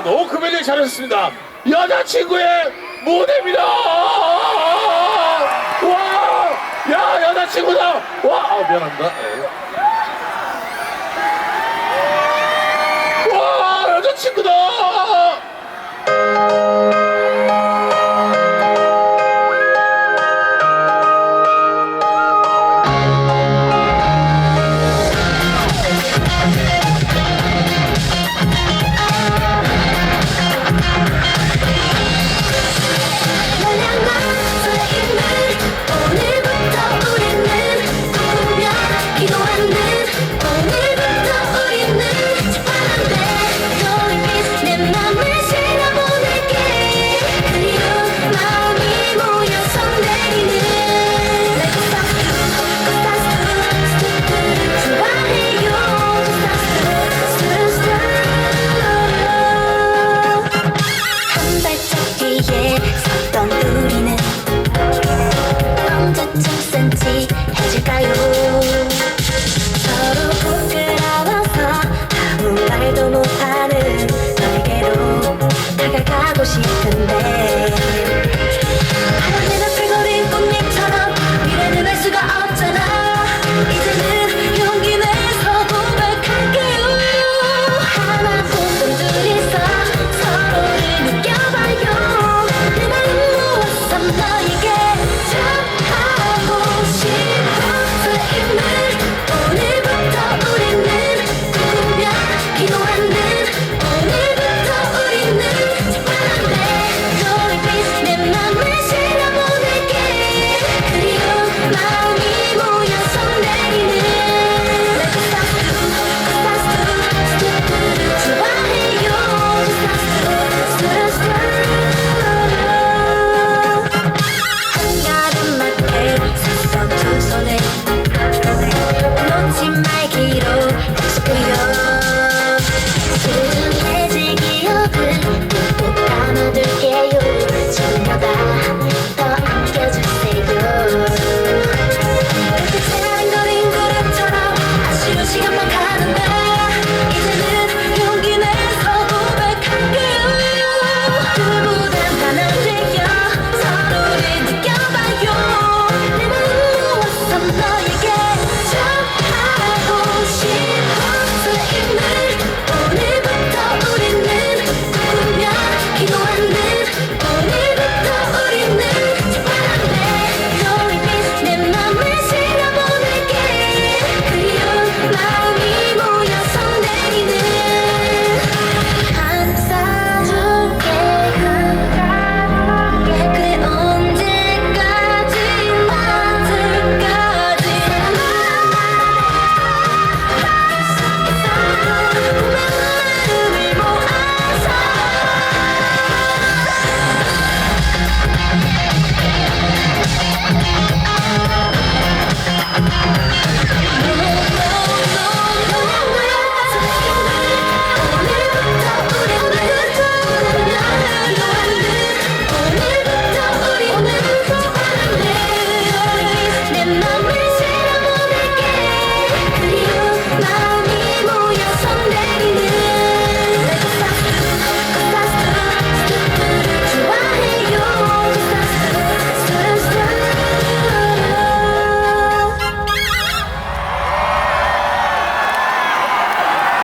아, 너무 금메달 잘했습니다. 여자친구의 무대입니다. 와, 야, 여자친구다. 와, 아, 미안합니다. 네.